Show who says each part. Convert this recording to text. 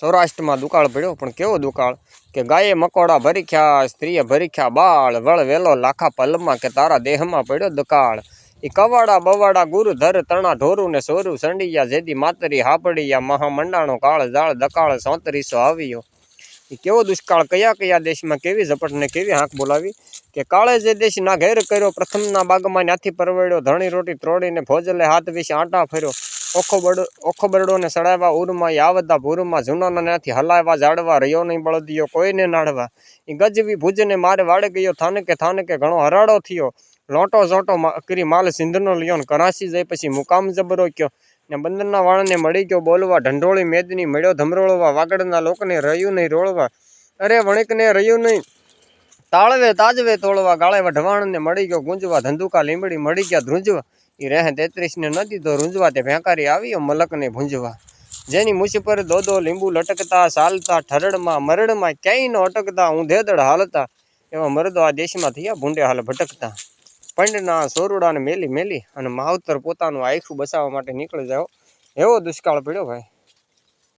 Speaker 1: સૌરાષ્ટ્રમાં દુકાળ પડ્યો પણ કેવો દુકાળ? કે ગાયે મકોડા ભરીખ્યા, સ્ત્રીએ ભરીખ્યા બાળ, વળ વેલો લાખા પલમાં કે તારા દેહમાં પડ્યો દુકાળ. એ કવાડા બવાડા ગુરુ ધર તણા ઢોરું ને સોરું સંડિયા જેદી માતરી હાપડિયા મહા મંડાણો કાળ જાળ દકાળ સોતરીસો આવ્યો. એ કેવો દુષ્કાળ? કયા કયા દેશમાં કેવી ઝપટ ને કેવી હાંક બોલાવી? કે કાળે જે દેશ ના ઘેર કર્યો, પ્રથમના બાગમાં ન્યાથી પરવડ્યો, ધણી રોટી ત્રોડીને ભોજલે હાથ વિશે આંટા ફર્યો. ઓખો બરડો ઓખો બરડોને સડાવ્યા ઉરમાં યાવદા ભૂરમાં જૂનાના ત્યાંથી હલાવ્યા જાડવા રહ્યો નહીં બળદિયો, કોઈને નાડવા. એ ગજવી ભુજને મારે વાળે ગયો થાનકે થાનકે ઘણો હરાડો થયો. લોટો ઝોટો કરી માલ સિંધનો લ્યો ને કરાસી જઈ પછી મુકામ જબરો કયો. ને બંદરના વાળને મળી ગયો બોલવા, ઢંઢોળી મેદની મળ્યો ધમરોળવા, વાગડના લોકને રહ્યું નહીં રોળવા. અરે વણિકને રહ્યું નહીં. તાળવે તાજવે તોળવા, ગાળે વઢવાણને મળી ગયો ગુંજવા, ધંધુકા લીંબડી મળી ગયા ધ્રુંજવા. ઈ રહે તેત્રીસને ન દીધો રૂંજવા તે ભેંકારી આવ્યો મલકને ભૂંજવા જેની મૂછ પર દો દો લીંબુ લટકતા, ચાલતા, ઠરડમાં, મરડમાં ક્યાંય ન અટકતા ઊંધેદડ હાલતા, એવા મરદો આ દેશમાં થયા ભૂંડે હાલ ભટકતા. પંડના સોરુડાને મેલી મેલી અને માવતર પોતાનું આખું બસાવવા માટે નીકળી જાઓ. એવો દુષ્કાળ પડ્યો ભાઈ.